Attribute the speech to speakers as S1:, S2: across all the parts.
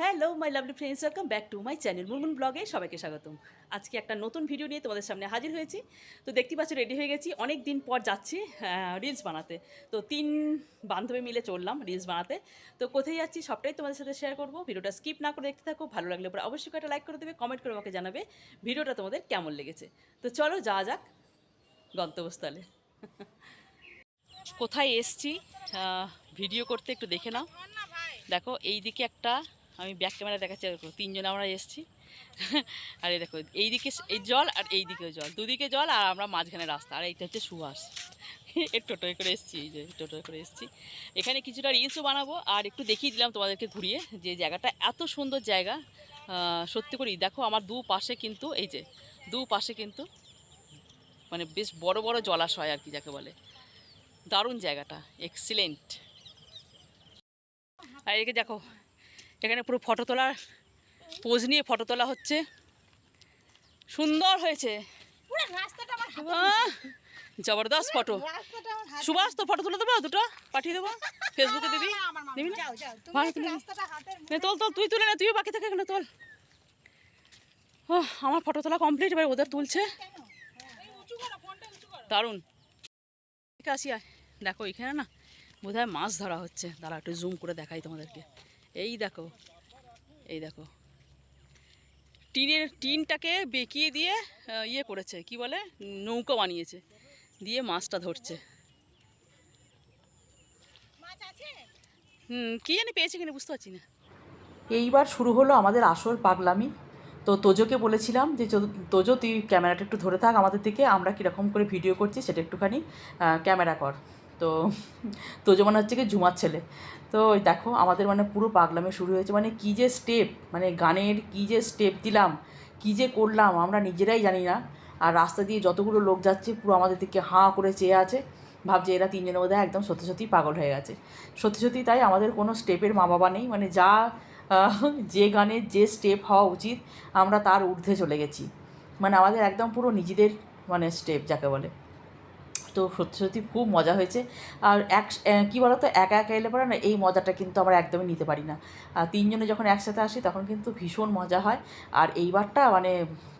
S1: Hello my lovely friends welcome back to my channel Munmun ব্লগে সবাইকে স্বাগতম। আজকে একটা নতুন ভিডিও নিয়ে তোমাদের সামনে হাজির হয়েছি। তো দেখতে পাচ্ছ রেডি হয়ে গেছি। অনেক দিন পর যাচ্ছি রিলস বানাতে। তো তিন বান্ধবী মিলে চললাম রিলস বানাতে। তো কোথায় যাচ্ছি সবটাই তোমাদের সাথে শেয়ার করব। ভিডিওটা স্কিপ না করে দেখতে থাকো, ভালো লাগলে পরে অবশ্যই একটা লাইক করে দেবে কমেন্ট করে আমাকে জানাবে ভিডিওটা তোমাদের কেমন লেগেছে। তো চলো, যাওয়া যাক গন্তব্যস্থলে। কোথায় এসছি ভিডিও করতে একটু দেখে নাও। দেখো এই দিকে একটা আমি ব্যাক ক্যামেরা দেখাচ্ছি দেখো, তিনজন আমরা এসছি। আর এই দেখো, এইদিকে এই জল আর এই দিকেও জল। দুদিকে জল আর আমরা মাঝখানে রাস্তা। আর এইটা হচ্ছে সুহাস। এর টোটোয় করে এসছি, এই যে টোটোয় করে এসছি। এখানে কিছুটা রিলসও বানাবো, আর একটু দেখিয়ে দিলাম তোমাদেরকে ঘুরিয়ে যে জায়গাটা এত সুন্দর জায়গা। সত্যি করেই দেখো, আমার দু পাশে কিন্তু, এই যে দু পাশে কিন্তু মানে বেশ বড় বড় জলাশয় আর কি, যাকে বলে। দারুণ জায়গাটা এক্সিলেন্ট আর এদিকে দেখো এখানে পুরো ফটো তোলার পোজ নিয়ে ফটো তোলা হচ্ছে। সুন্দর হয়েছে। জবরদস্ত ফটো। সুভাষ তো ফটো তুলে দেবো? দুটো? পাঠিয়ে দেবো? ফেসবুকে দিবি? না তুলে তোল তুই তুলে নে তুইও বাকি থাকে এখানে তোল। ও আমার ফটো তোলা কমপ্লিট এবার ওদের তুলছে। দারুণ। ঠিক আয়। দেখো এখানে না বোধহয় মাছ ধরা হচ্ছে। দাঁড়া একটু জুম করে দেখাই তোমাদেরকে। এই দেখো এই দেখো। টিনের টিনটাকে বেঁকিয়ে দিয়ে ইয়ে করেছে কি বলে? নৌকা বানিয়েছে দিয়ে মাছটা ধরছে। হুম কী জানি পেয়েছে কিনা বুঝতে পারছি না।
S2: এইবার শুরু হলো আমাদের আসল পাগলামি। তো তোজোকে বলেছিলাম যে তোজো তুই ক্যামেরাটা একটু ধরে থাক আমাদের দিকে আমরা কীরকম করে ভিডিও করছি সেটা একটুখানি ক্যামেরা কর। তো তোজো মনে হচ্ছে কি ঝুমার ছেলে। তো ওই দেখো আমাদের মানে পুরো পাগলামে শুরু হয়েছে। মানে কী যে স্টেপ মানে গানের কী যে স্টেপ দিলাম, কী যে করলাম আমরা নিজেরাই জানি না। আর রাস্তা দিয়ে যতগুলো লোক যাচ্ছে পুরো আমাদের দিকে হাঁ করে চেয়ে আছে। ভাবছে এরা তিনজনের মধ্যে একদম সত্যি সত্যি পাগল হয়ে গেছে। সত্যি সত্যি তাই আমাদের কোনো স্টেপের মা বাবা নেই। মানে যা যে গানের যে স্টেপ হওয়া উচিত, আমরা তার ঊর্ধ্বে চলে গেছি। মানে আমাদের একদম পুরো নিজেদের মানে স্টেপ যাকে বলে। তো সত্যি সত্যি খুব মজা হয়েছে। আর এক কী বলতো, একা একা এলে পরে না এই মজাটা কিন্তু আমরা একদমই নিতে পারি না। তিনজনে যখন একসাথে আসি তখন কিন্তু ভীষণ মজা হয়। আর এইবারটা মানে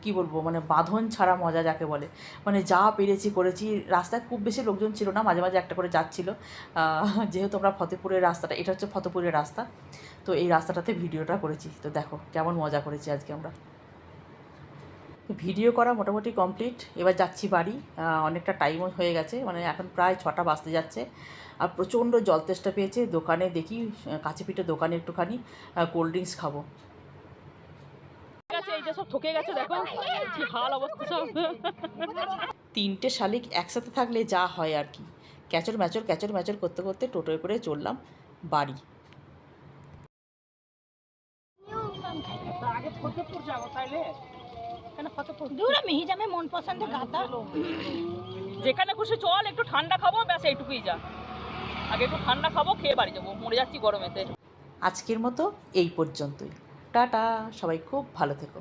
S2: কি বলব মানে বাঁধন ছাড়া মজা যাকে বলে। মানে যা পেরেছি করেছি, রাস্তায় খুব বেশি লোকজন ছিল না, মাঝে মাঝে একটা করে যাচ্ছিল। যেহেতু আমরা ফতেপুরের রাস্তাটা, এটা হচ্ছে ফতেপুরের রাস্তা। তো এই রাস্তাটাতে ভিডিওটা করেছি। তো দেখো কেমন মজা করেছি আজকে আমরা। ভিডিও করা মোটামুটি কমপ্লিট। এবার যাচ্ছি বাড়ি। অনেকটা টাইমও হয়ে গেছে। মানে এখন প্রায় ছটা বাজতে যাচ্ছে। আর প্রচণ্ড জল তেষ্টা পেয়েছে। দোকানে দেখি কাছে পিঠে দোকানে একটুখানি কোল্ড ড্রিঙ্কস খাব।
S1: ঠিক আছে এই যে সব ঠকে গেছে দেখো কি হাল অবস্থা সব।
S2: তিনটে শালিক একসাথে থাকলে যা হয় আর কি। ক্যাচর ম্যাচর ক্যাচর ম্যাচর করতে করতে টোটোয় করে চললাম বাড়ি।
S1: আগে ফতেপুর যাব তাইলে? কেন কত
S3: দূর মিহিজামে মন পছন্দ গাতা
S1: যেখানে খুশি চল একটু ঠান্ডা খাব ব্যাস এইটুকুই যা। আগে একটু ঠান্ডা খাব খেয়ে বাড়ি যাব। মরে যাচ্ছি গরমেতে।
S2: আজকের মতো এই পর্যন্তই। টাটা সবাই খুব ভালো থেকো।